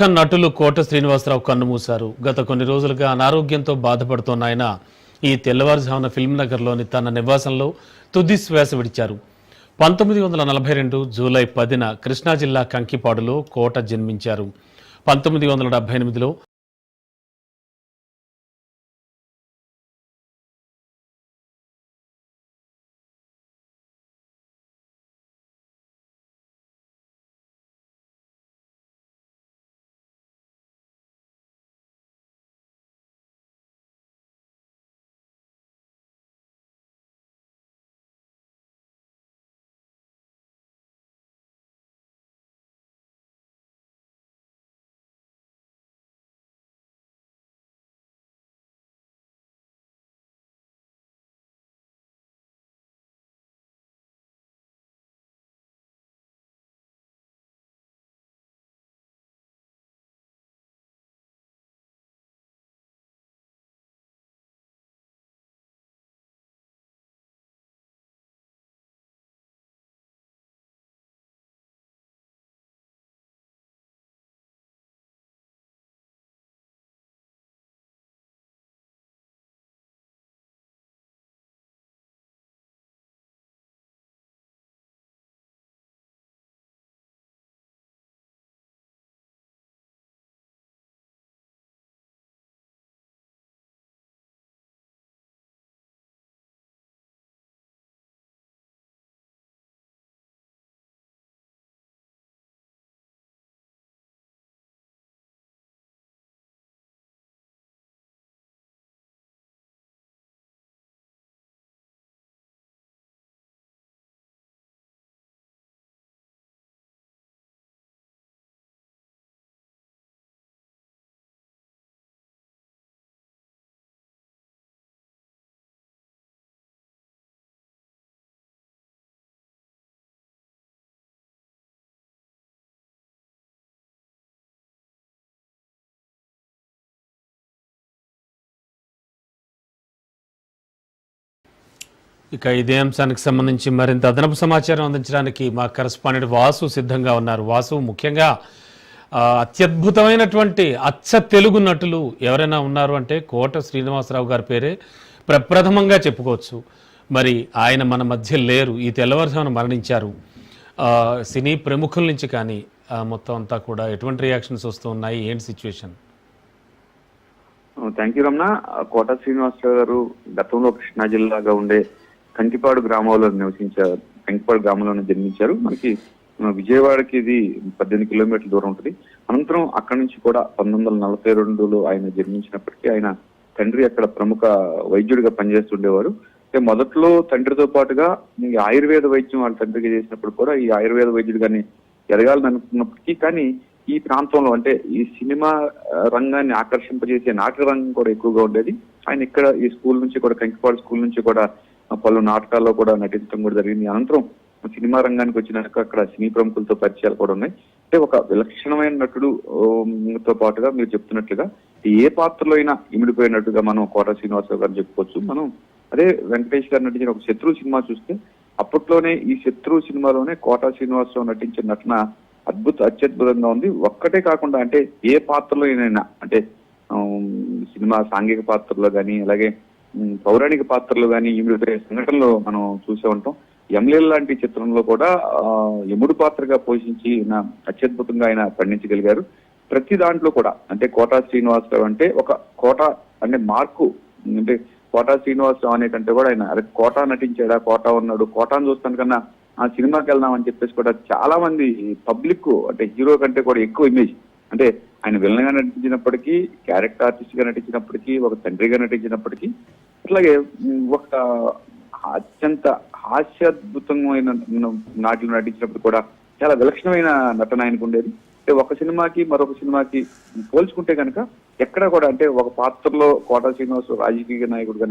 ప్రముఖ నటులు కోట శ్రీనివాసరావు కన్నుమూశారు. గత కొన్ని రోజులుగా అనారోగ్యంతో బాధపడుతున్న ఆయన ఈ తెల్లవారుజామున ఫిల్మ్ నగర్లోని తన నివాసంలో తుది శ్వాస విడిచారు. పంతొమ్మిది వందల నలభై రెండు జూలై పదిన కృష్ణా జిల్లా కంకిపాడులో కోట జన్మించారు. పంతొమ్మిది వందల డెబ్బై ఎనిమిదిలో ఇక ఇదే అంశానికి సంబంధించి మరింత అదనపు సమాచారం అందించడానికి మా కరస్పాండెంట్ వాసు సిద్ధంగా ఉన్నారు. వాసు ముఖ్యంగా అత్యద్భుతమైనటువంటి అచ్చ తెలుగు నటులు ఎవరైనా ఉన్నారు అంటే కోట శ్రీనివాసరావు గారి పేరే ప్రప్రథమంగా చెప్పుకోవచ్చు. మరి ఆయన మన మధ్య లేరు. ఈ తెల్లవారుజామున మరణించారు. సినీ ప్రముఖుల నుంచి కానీ మొత్తం అంతా కూడా ఎటువంటి రియాక్షన్స్ వస్తూ ఉన్నాయి? ఏంటి situation? Thank you Ramana. Kota Srinivasarao గారు గతంలో కృష్ణా జిల్లాగా ఉండే కంకిపాడు గ్రామంలో నివసించారు. కంకిపాడు గ్రామంలోనే జన్మించారు. మనకి విజయవాడకి ఇది పద్దెనిమిది కిలోమీటర్ల దూరం ఉంటుంది. అనంతరం అక్కడి నుంచి కూడా పంతొమ్మిది వందల నలభై రెండులో ఆయన జన్మించినప్పటికీ ఆయన తండ్రి అక్కడ ప్రముఖ వైద్యుడిగా పనిచేస్తుండేవారు. అంటే మొదట్లో తండ్రితో పాటుగా ఈ ఆయుర్వేద వైద్యం వాళ్ళ తండ్రికి చేసినప్పుడు కూడా ఈ ఆయుర్వేద వైద్యుడిగానే ఎదగాలని అనుకున్నప్పటికీ కానీ ఈ ప్రాంతంలో అంటే ఈ సినిమా రంగాన్ని ఆకర్షింపజేసే నాటక రంగం కూడా ఎక్కువగా ఉండేది. ఆయన ఇక్కడ ఈ స్కూల్ నుంచి కూడా కంకిపాడు స్కూల్ నుంచి కూడా పలు నాటకాల్లో కూడా నటించడం కూడా జరిగింది. అనంతరం సినిమా రంగానికి వచ్చినాక అక్కడ సినీ ప్రముఖులతో పరిచయాలు కూడా ఉన్నాయి. అంటే ఒక విలక్షణమైన నటుడు తో పాటుగా మీరు చెప్తున్నట్లుగా ఏ పాత్రలో అయినా ఇమిడిపోయినట్టుగా మనం కోట శ్రీనివాసరావు గారు చెప్పుకోవచ్చు. మనం అదే వెంకటేష్ గారు నటించిన ఒక శత్రు సినిమా చూస్తే అప్పట్లోనే ఈ శత్రు సినిమాలోనే కోట శ్రీనివాసరావు నటించిన నటన అద్భుత అత్యద్భుతంగా ఉంది. ఒక్కటే కాకుండా అంటే ఏ పాత్రలో అయినా అంటే సినిమా సాంఘిక పాత్రలో కానీ అలాగే పౌరాణిక పాత్రలు కానీ ఇమిడిపోయే సంఘటనలు మనం చూసే ఉంటాం. ఎమ్లెల్ లాంటి చిత్రంలో కూడా యముడు పాత్రగా పోషించి ఆయన అత్యద్భుతంగా ఆయన పండించగలిగారు. ప్రతి దాంట్లో కూడా అంటే కోటా శ్రీనివాసరావు అంటే ఒక కోట అంటే మార్కు అంటే కోటా శ్రీనివాసరావు అనే కంటే కూడా ఆయన అరే కోటా నటించాడా కోటా ఉన్నాడు కోటాను చూస్తాను కన్నా ఆ సినిమాకి వెళ్దాం అని చెప్పేసి కూడా చాలా మంది పబ్లిక్ అంటే హీరో కంటే కూడా ఎక్కువ ఇమేజ్ అంటే ఆయన విలన్గా నటించినప్పటికీ క్యారెక్టర్ ఆర్టిస్ట్గా నటించినప్పటికీ ఒక తండ్రిగా నటించినప్పటికీ అట్లాగే ఒక అత్యంత హాస్యాద్భుతమైన నాటిలో నటించినప్పుడు కూడా చాలా విలక్షణమైన నటన ఆయనకు ఉండేది. అంటే ఒక సినిమాకి మరొక సినిమాకి పోల్చుకుంటే కనుక ఎక్కడ కూడా అంటే ఒక పాత్రలో కోట శ్రీనివాస్ రాజకీయ నాయకుడిగా